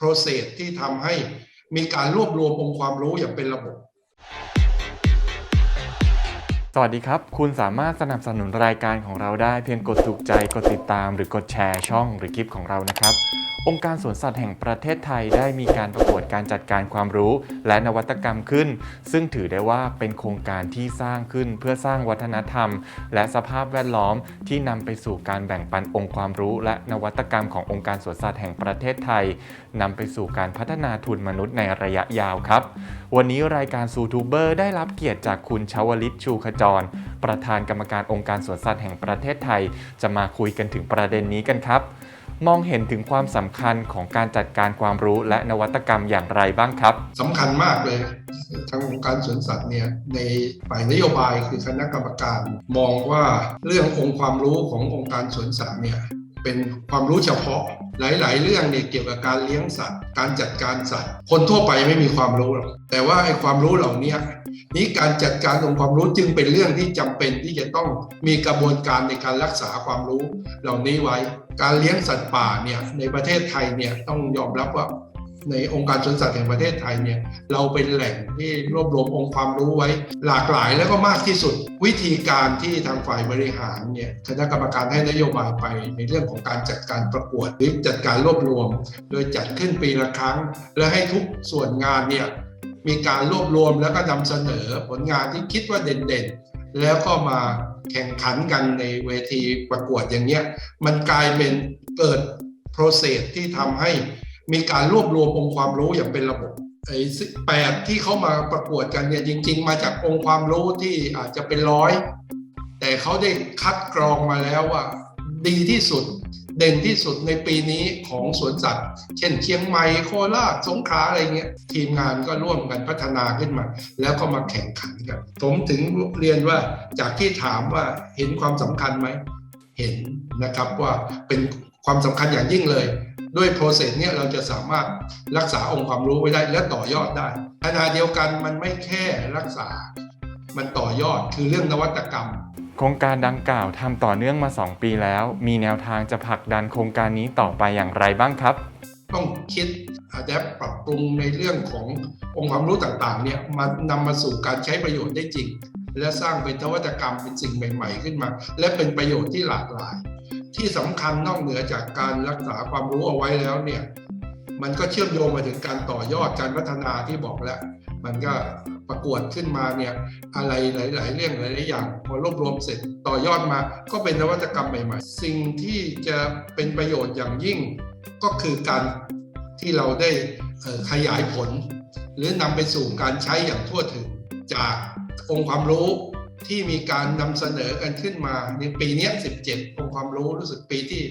process ที่ทำให้มีการรวบรวมองค์ความรู้อย่างเป็นระบบ สวัสดีครับ คุณสามารถสนับสนุนรายการของเราได้เพียงกดถูกใจ กดติดตาม หรือกดแชร์ช่องหรือคลิปของเรานะครับ องค์การสวนสัตว์แห่งประเทศไทยได้มีการประกวดการจัดการความรู้ และนวัตกรรมขึ้น ซึ่งถือได้ว่าเป็นโครงการที่สร้างขึ้นเพื่อสร้างวัฒนธรรม และสภาพแวดล้อมที่นำไปสู่การแบ่งปันองค์ความรู้ และนวัตกรรมขององค์การสวนสัตว์แห่งประเทศไทยนำไปสู่การพัฒนาทุนมนุษย์ในระยะยาวครับ วันนี้รายการซูทูบเบอร์ได้รับเกียรติจากคุณชาวลิตชูขจร ประธานกรรมการองค์การสวนสัตว์แห่งประเทศไทย จะมาคุยกันถึงประเด็นนี้กันครับ มองเห็นถึงความสำคัญของการจัดการความรู้และนวัตกรรมอย่างไรบ้างครับสำคัญมากเลยทางองค์การสวนสัตว์เนี่ยในฝ่ายนโยบายคือคณะกรรมการ มองว่าเรื่ององค์ความรู้ขององค์การสวนสัตว์เนี่ยเป็นความรู้เฉพาะหลาย ๆ เรื่องเนี่ยเกี่ยวกับการเลี้ยงสัตว์ การจัดการสัตว์ คนทั่วไปไม่มีความรู้หรอกแต่ว่าไอ้ความรู้เหล่านี้ นี้การจัดการองค์ความรู้จึงเป็นเรื่องที่จำเป็นที่จะต้องมีกระบวนการในการรักษาความรู้เหล่านี้ไว้ การเลี้ยงสัตว์ป่าเนี่ยในประเทศไทยเนี่ยต้องยอมรับว่าในองค์การสวนสัตว์แห่งประเทศไทยเนี่ยเราเป็นแหล่งที่รวบรวมองค์ความรู้ไว้ หลากหลายแล้วก็มากที่สุด วิธีการที่ทางฝ่ายบริหารเนี่ยคณะกรรมการให้นโยบายไปในเรื่องของการจัดการประกวดหรือจัดการรวบรวม โดยจัดขึ้นปีละครั้ง และให้ทุกส่วนงานเนี่ย มีการรวบรวมแล้วก็นำเสนอผลงานที่คิดว่าเด่นๆ แล้วก็มาแข่งขันกันในเวทีประกวดอย่างเนี้ยมันกลายเป็นเกิด process ที่ทำให้มีการรวบรวมองค์ความรู้อย่างเป็นระบบไอ้แปดที่เขามาประกวดกันเนี่ยจริง ๆ มาจากองค์ความรู้ที่อาจจะเป็นร้อย แต่เขาได้คัดกรองมาแล้วว่าดีที่สุด เด่นที่สุดในปีนี้ของสวนสัตว์ เช่นเชียงใหม่โคราชสงขลาอะไรเงี้ยทีมงานก็ร่วมกันพัฒนาขึ้นมา แล้วก็มาแข่งขันกันผมถึงเรียนว่าจากที่ถามว่าเห็นความสำคัญไหม เห็นนะครับว่าเป็นความสำคัญอย่างยิ่งเลย ด้วยโปรเซสเนี่ยเราจะสามารถรักษาองค์ความรู้ไว้ได้และต่อยอดได้ขณะเดียวกันมันไม่แค่รักษา มันต่อยอดคือเรื่องนวัตกรรม ครงการดังกล่าวทำต่อเนื่องมา 2 ปีแล้ว มีแนวทางจะผลักดันโครงการนี้ต่อไปอย่างไรบ้างครับ ต้องคิดอาจจะปรับปรุงในเรื่องขององค์ความรู้ต่างๆเนี่ยมานำมาสู่การใช้ประโยชน์ได้จริง และสร้างเป็นนวัตกรรมเป็นสิ่งใหม่ ๆ ขึ้นมา และเป็นประโยชน์ที่หลากหลาย ที่สำคัญนอกเหนือจากการรักษาความรู้เอาไว้แล้วเนี่ยมันก็เชื่อมโยงมาถึงการต่อยอดการพัฒนาที่บอกแล้ว มันก็ ประกวดขึ้นมาเนี่ยอะไรหลาย ๆ เรื่องหลาย ๆ อย่าง พอรวบรวมเสร็จต่อยอดมาก็เป็นนวัตกรรมใหม่ ๆ สิ่งที่จะเป็นประโยชน์อย่างยิ่ง ก็คือการที่เราได้ขยายผล หรือนำไปสู่การใช้อย่างทั่วถึง จากองค์ความรู้ที่มีการนำเสนอกันขึ้นมาในปีนี้ 17 องค์ความรู้รู้สึกปีที่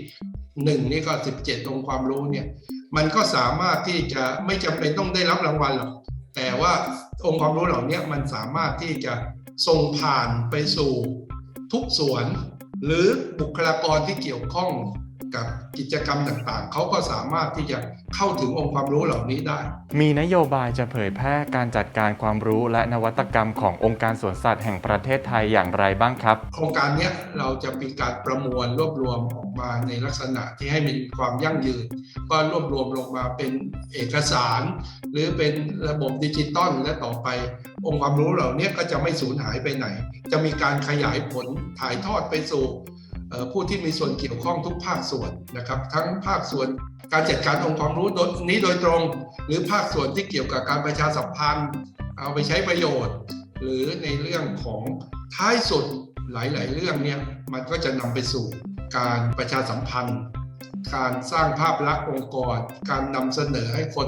หนึ่งนี่ก็ 17 องค์ความรู้เนี่ยมันก็สามารถที่จะไม่จำเป็นต้องได้รับรางวัลหรอกแต่ว่า องค์ความรู้เหล่านี้มันสามารถที่จะส่งผ่านไปสู่ทุกส่วน หรือบุคลากรที่เกี่ยวข้อง กับกิจกรรมต่างๆ เขาก็สามารถที่จะเข้าถึงองค์ความรู้เหล่านี้ได้ มีนโยบายจะเผยแพร่การจัดการความรู้และนวัตกรรมขององค์การสวนสัตว์แห่งประเทศไทยอย่างไรบ้างครับ โครงการเนี้ยเราจะมีการประมวลรวบรวมออกมาในลักษณะที่ให้มีความยั่งยืน ก็รวบรวมลงมาเป็นเอกสาร หรือเป็นระบบดิจิตอลและต่อไป องค์ความรู้เหล่านี้ก็จะไม่สูญหายไปไหน จะมีการขยายผลถ่ายทอดไปสู่เอ่อ ผู้ที่มีส่วนเกี่ยวข้องทุกภาคส่วนนะครับ ทั้งภาคส่วนการจัดการองค์ความรู้นี้โดยตรง หรือภาคส่วนที่เกี่ยวกับการประชาสัมพันธ์ เอาไปใช้ประโยชน์ หรือในเรื่องของท้ายสุดหลาย ๆ เรื่องเนี่ยมันก็จะนำไปสู่การประชาสัมพันธ์ การสร้างภาพลักษณ์องค์กร การนำเสนอให้คน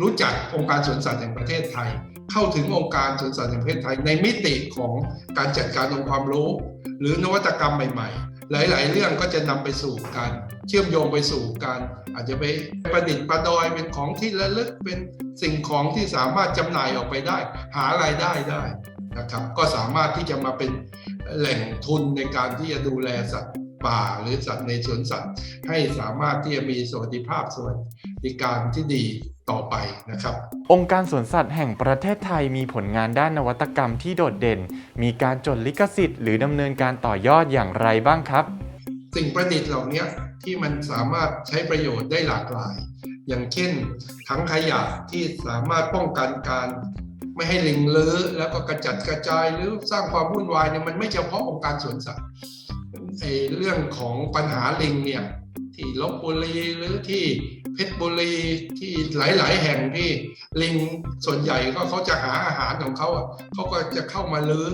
รู้จักองค์การสวนสัตว์แห่งประเทศไทย เข้าถึงองค์การสวนสัตว์แห่งประเทศไทยในมิติของการจัดการองค์ความรู้ หรือนวัตกรรมใหม่ ๆ หลาย ๆ เรื่องก็จะนำไปสู่การเชื่อมโยงไปสู่การอาจจะไปประดิษฐ์ประดอยเป็นของที่ระลึกเป็นสิ่งของที่สามารถจำหน่ายออกไปได้ หารายได้ได้นะครับ ก็สามารถที่จะมาเป็นแหล่งทุนในการที่จะดูแลสัตว์ ป่าหรือสัตว์ในสวนสัตว์ ให้สามารถที่จะมีสวัสดิภาพสวัสดิการที่ดีต่อไปนะครับ องค์การสวนสัตว์แห่งประเทศไทยมีผลงานด้านนวัตกรรมที่โดดเด่น มีการจดลิขสิทธิ์ หรือดำเนินการต่อยอดอย่างไรบ้างครับ สิ่งประดิษฐ์เหล่านี้ที่มันสามารถใช้ประโยชน์ได้หลากหลาย อย่างเช่นถังขยะที่สามารถป้องกันการไม่ให้ลิงเลื้อแล้วก็กระจัดกระจายหรือสร้างความวุ่นวายเนี่ยมันไม่เฉพาะองค์การสวนสัตว์ไอ้ เรื่องของปัญหาลิงเนี่ยที่ลบบุรีหรือที่เพชรบุรีที่หลาย ๆ แห่งที่ลิงส่วนใหญ่ก็เขาจะหาอาหารของเขาอะเขาก็จะเข้ามาลื้อ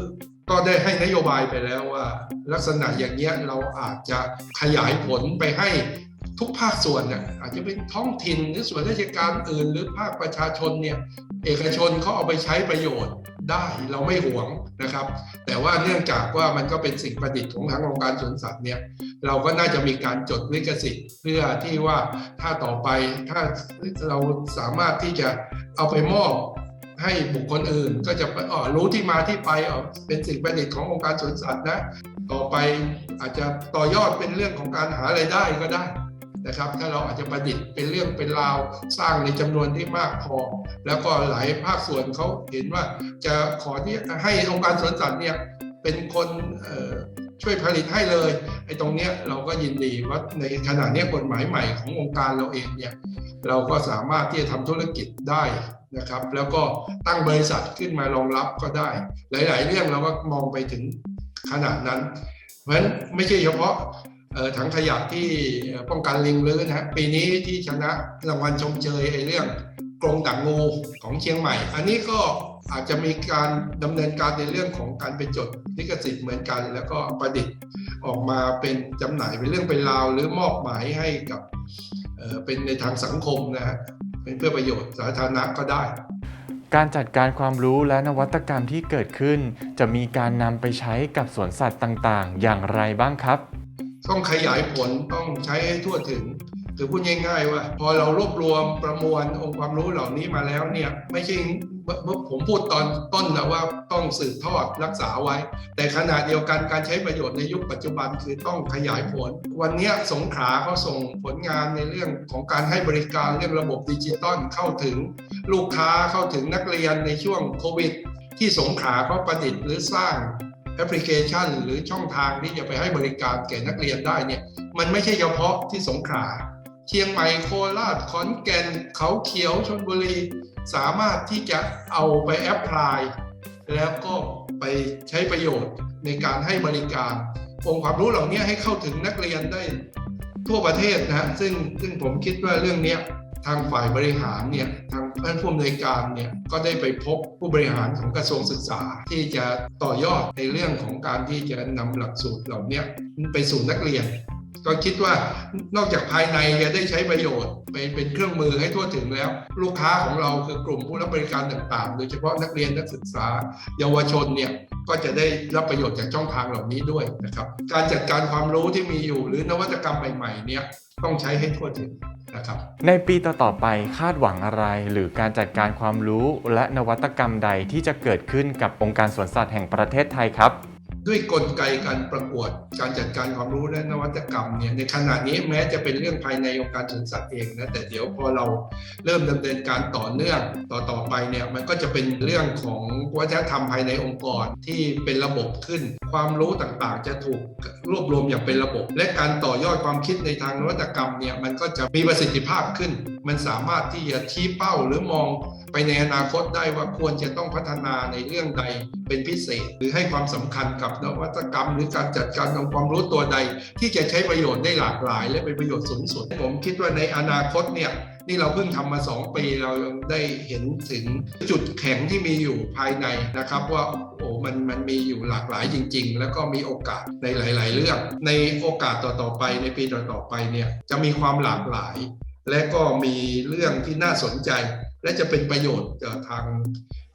ก็ได้ให้นโยบายไปแล้วว่า ลักษณะอย่างเงี้ยเราอาจจะขยายผลไปให้ ทุกภาคส่วนเนี่ยอาจจะเป็นท้องถิ่นหรือส่วนราชการอื่น หรือภาคประชาชนเนี่ยเอกชนเขาเอาไปใช้ประโยชน์ได้เราไม่หวงนะครับ แต่ว่าเนื่องจากว่ามันก็เป็นสิ่งประดิษฐ์ของทางองค์การสวนสัตว์เนี่ยเราก็น่าจะมีการจดลิขสิทธิ์เพื่อที่ว่าถ้าต่อไปถ้าเราสามารถที่จะเอาไปมอบให้บุคคลอื่นก็จะอ๋อรู้ที่มาที่ไปอ๋อเป็นสิ่งประดิษฐ์ขององค์การสวนสัตว์นะ ต่อไปอาจจะต่อยอดเป็นเรื่องของการหาไรายได้ก็ได้ นะครับ ถ้าเราอาจจะประดิษฐ์เป็นเรื่องเป็นราวสร้างในจำนวนที่มากพอ แล้วก็หลายภาคส่วนเขาเห็นว่าจะขอที่ให้องค์การสวนสัตว์เนี่ยเป็นคนช่วยผลิตให้เลยไอ้ตรงเนี้ยเราก็ยินดีว่าในขณะนี้กฎหมายใหม่ขององค์การเราเองเนี่ยเราก็สามารถที่จะทำธุรกิจได้นะครับ แล้วก็ตั้งบริษัทขึ้นมารองรับก็ได้ หลาย ๆ เรื่องเราก็มองไปถึงขนาดนั้น เพราะฉะนั้นไม่ใช่เฉพาะ ถังขยะที่ป้องกันลิงลื้อนะฮะปีนี้ที่ชนะรางวัลชมเชยไอ้เรื่องกรงดักงูของเชียงใหม่ อันนี้ก็อาจจะมีการดำเนินการในเรื่องของการไปจดลิขสิทธิ์เหมือนกัน แล้วก็ประดิษฐ์ออกมาเป็นจำหน่ายเป็นเรื่องเป็นราว หรือมอบหมายให้กับเอ่อเป็นในทางสังคมนะฮะเป็นเพื่อประโยชน์สาธารณะก็ได้ การจัดการความรู้และนวัตกรรมที่เกิดขึ้น จะมีการนำไปใช้กับสวนสัตว์ต่างๆ อย่างไรบ้างครับ ต้องขยายผลต้องใช้ให้ทั่วถึงคือพูดง่ายๆว่า พอเรารวบรวมประมวลองค์ความรู้เหล่านี้มาแล้วเนี่ยไม่ใช่เมื่อผมพูดตอนต้นนะว่าต้องสืบทอดรักษาไว้ แต่ขณะเดียวกันการใช้ประโยชน์ในยุคปัจจุบันคือต้องขยายผล วันนี้สงขาเขาส่งผลงานในเรื่องของการให้บริการเรื่องระบบดิจิตอลเข้าถึง ลูกค้าเข้าถึงนักเรียนในช่วงโควิด ที่สงขาเขาประดิษฐ์หรือสร้าง แอปพลิเคชัน หรือช่องทางที่จะไปให้บริการแก่นักเรียนได้เนี่ยมันไม่ใช่เฉพาะที่สงขลาเชียงใหม่โคราชขอนแก่นเขาเขียวชลบุรี สามารถที่จะเอาไปแอพพลายแล้วก็ไปใช้ประโยชน์ในการให้บริการ องค์ความรู้เหล่านี้ให้เข้าถึงนักเรียนได้ทั่วประเทศนะซึ่งซึ่งผมคิดว่าเรื่องเนี้ยทางฝ่ายบริหารเนี่ยทาง ท่านผู้อำนวยการเนี่ยก็ได้ไปพบผู้บริหารของกระทรวงศึกษา ที่จะต่อยอดในเรื่องของการที่จะนำหลักสูตรเหล่านี้ไปสู่นักเรียน ก็คิดว่านอกจากภายในจะได้ใช้ประโยชน์เป็นเครื่องมือให้ทั่วถึงแล้ว ลูกค้าของเราคือกลุ่มผู้รับบริการต่างๆ โดยเฉพาะนักเรียนนักศึกษา เยาวชนเนี่ยก็จะได้รับประโยชน์จากช่องทางเหล่านี้ด้วยนะครับ การจัดการความรู้ที่มีอยู่หรือนวัตกรรมใหม่ๆเนี่ยต้องใช้ให้ทั่วถึง นะครับในปีต่อๆไปคาดหวังอะไรหรือการจัดการความรู้และนวัตกรรมใดที่จะเกิดขึ้นกับองค์การสวนสัตว์แห่งประเทศไทยครับ ด้วยกลไกการประกวด การจัดการความรู้และนวัตกรรมเนี่ยในขณะนี้แม้จะเป็นเรื่องภายในองค์การสวนสัตว์เองนะแต่เดี๋ยวพอเราเริ่มดำเนินการต่อเนื่องต่อต่อไปเนี่ยมันก็จะเป็นเรื่องของวัฒนธรรมภายในองค์กรที่เป็นระบบขึ้น ความรู้ต่างๆ จะถูกรวบรวมอย่างเป็นระบบ และการต่อยอดความคิดในทางนวัตกรรมเนี่ยมันก็จะมีประสิทธิภาพขึ้น มันสามารถที่จะชี้เป้าหรือมองไปในอนาคตได้ว่าควรจะต้องพัฒนาในเรื่องใดเป็นพิเศษ หรือให้ความสำคัญกับนวัตกรรม หรือการจัดการองค์ความรู้ตัวใด ที่จะใช้ประโยชน์ได้หลากหลาย และเป็นประโยชน์สูงสุด ผมคิดว่าในอนาคตเนี่ยนี่เราเพิ่งทำมา 2 ปีเรายังได้เห็นถึงจุดแข็งที่มีอยู่ภายในนะครับ ว่าโอ้มันมันมีอยู่หลากหลายจริง ๆ แล้วก็มีโอกาสในหลาย ๆ เรื่อง ในโอกาสต่อๆไปในปีต่อๆไปเนี่ยจะมีความหลากหลาย และก็มีเรื่องที่น่าสนใจ และจะเป็นประโยชน์ทาง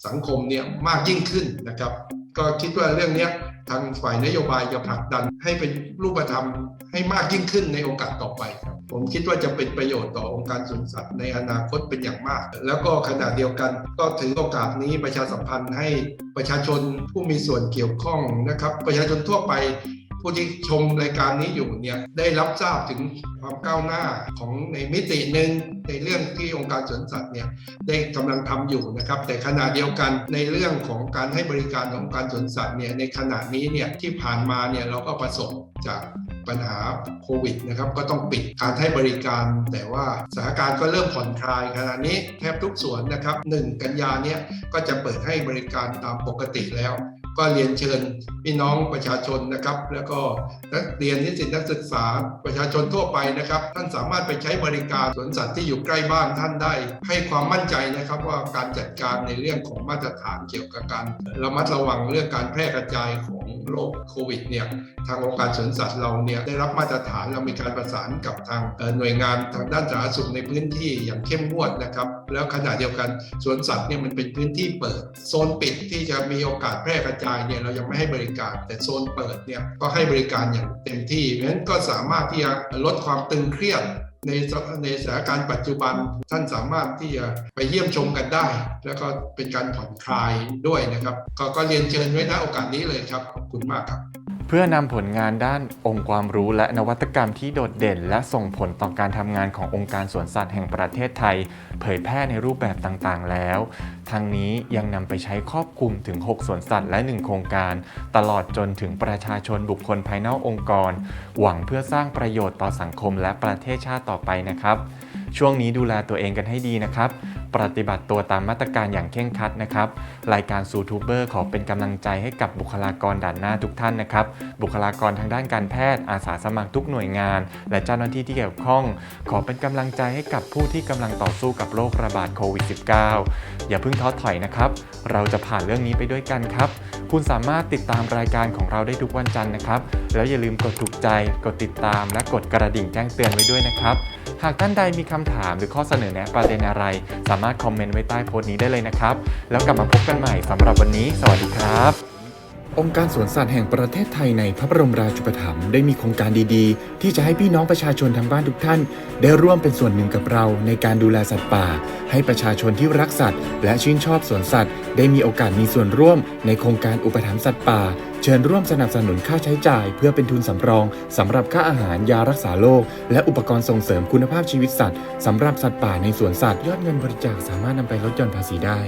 สังคมเนี่ยมากยิ่งขึ้นนะครับ ก็คิดว่าเรื่องนี้ทางฝ่ายนโยบายจะผลักดันให้เป็นรูปธรรมให้มากยิ่งขึ้นในโอกาสต่อไปครับ ผมคิดว่าจะเป็นประโยชน์ต่อองค์การสวนสัตว์ในอนาคตเป็นอย่างมาก แล้วก็ขณะเดียวกันก็ถือโอกาสนี้ประชาสัมพันธ์ให้ประชาชนผู้มีส่วนเกี่ยวข้องนะครับ ประชาชนทั่วไป ผู้ที่ชมรายการนี้อยู่เนี่ยได้รับทราบถึงความก้าวหน้าของในมิติหนึ่งในเรื่องที่องค์การสวนสัตว์เนี่ยได้กำลังทำอยู่นะครับ แต่ขณะเดียวกันในเรื่องของการให้บริการขององค์การสวนสัตว์เนี่ยในขณะนี้เนี่ยที่ผ่านมาเนี่ยเราก็ประสบจากปัญหาโควิดนะครับก็ต้องปิดการให้บริการ แต่ว่าสถานการณ์ก็เริ่มผ่อนคลายขณะนี้แทบทุกสวนนะครับ 1 กันยาเนี่ยก็จะเปิดให้บริการตามปกติแล้ว ก็เรียนเชิญพี่น้องประชาชนนะครับ แล้วก็นักเรียนนิสิตนักศึกษาประชาชนทั่วไปนะครับ ท่านสามารถไปใช้บริการสวนสัตว์ที่อยู่ใกล้บ้านท่านได้ ให้ความมั่นใจนะครับว่าการจัดการในเรื่องของมาตรฐานเกี่ยวกับการระมัดระวังเรื่องการแพร่กระจายของโรคโควิดเนี่ยทางองค์การสวนสัตว์เราเนี่ยได้รับมาตรฐานเรามีการประสานกับทางหน่วยงานทางด้านสาธารณสุขในพื้นที่อย่างเข้มงวดนะครับ แล้วขณะเดียวกันสวนสัตว์เนี่ยมันเป็นพื้นที่เปิด โซนปิดที่จะมีโอกาสแพร่กระจายเนี่ยเรายังไม่ให้บริการ แต่โซนเปิดเนี่ยก็ให้บริการอย่างเต็มที่เพราะฉะนั้นก็สามารถที่จะลดความตึงเครียดในในสถานการณ์ปัจจุบันท่านสามารถที่จะไปเยี่ยมชมกันได้ แล้วก็เป็นการผ่อนคลายด้วยนะครับ ก็ก็เรียนเชิญไว้ณโอกาสนี้เลยครับ ขอบคุณมากครับ เพื่อนำผลงานด้านองค์ความรู้และนวัตกรรมที่โดดเด่น และส่งผลต่อการทำงานขององค์การสวนสัตว์แห่งประเทศไทย เผยแพร่ในรูปแบบต่างๆ แล้วทางนี้ยังนำไปใช้ครอบคลุมถึง 6 สวนสัตว์และ 1 โครงการ ตลอดจนถึงประชาชนบุคคลภายนอกองค์กร หวังเพื่อสร้างประโยชน์ต่อสังคมและประเทศชาติต่อไปนะครับ ช่วงนี้ดูแลตัวเองกันให้ดีนะครับ ปฏิบัติตัวตามมาตรการอย่างเคร่งครัดนะครับ รายการซูทูบเบอร์ขอเป็นกำลังใจให้กับบุคลากรด่านหน้าทุกท่านนะครับ บุคลากรทางด้านการแพทย์อาสาสมัครทุกหน่วยงาน และเจ้าหน้าที่ที่เกี่ยวข้อง ขอเป็นกำลังใจให้กับผู้ที่กำลังต่อสู้กับโรคระบาดโควิด -19 อย่าเพิ่งท้อถอยนะครับ เราจะผ่านเรื่องนี้ไปด้วยกันครับคุณสามารถติดตามรายการของเราได้ทุกวันจันทร์นะครับ แล้วอย่าลืมกดถูกใจ กดติดตาม และกดกระดิ่งแจ้งเตือนไว้ด้วยนะครับ หากท่านใดมีคำถามหรือข้อเสนอแนะประเด็นอะไร สามารถคอมเมนต์ไว้ใต้โพสต์นี้ได้เลยนะครับ แล้วกลับมาพบกันใหม่สำหรับวันนี้ สวัสดีครับ องค์การสวนสัตว์แห่งประเทศไทยในพระบรมราชูปถัมภ์ได้มีโครงการดีๆ ที่จะให้พี่น้องประชาชนทางบ้านทุกท่าน ได้ร่วมเป็นส่วนหนึ่งกับเราในการดูแลสัตว์ป่า ให้ประชาชนที่รักสัตว์ และชื่นชอบสวนสัตว์ ได้มีโอกาสมีส่วนร่วม ในโครงการอุปถัมภ์สัตว์ป่า เชิญร่วมสนับสนุนค่าใช้จ่าย เพื่อเป็นทุนสำรองสำหรับค่าอาหารยารักษาโรคและอุปกรณ์ส่งเสริมคุณภาพชีวิตสัตว์สำหรับสัตว์ป่าในสวนสัตว์ยอดเงินบริจาคสามารถนำไปลดหย่อนภาษีได้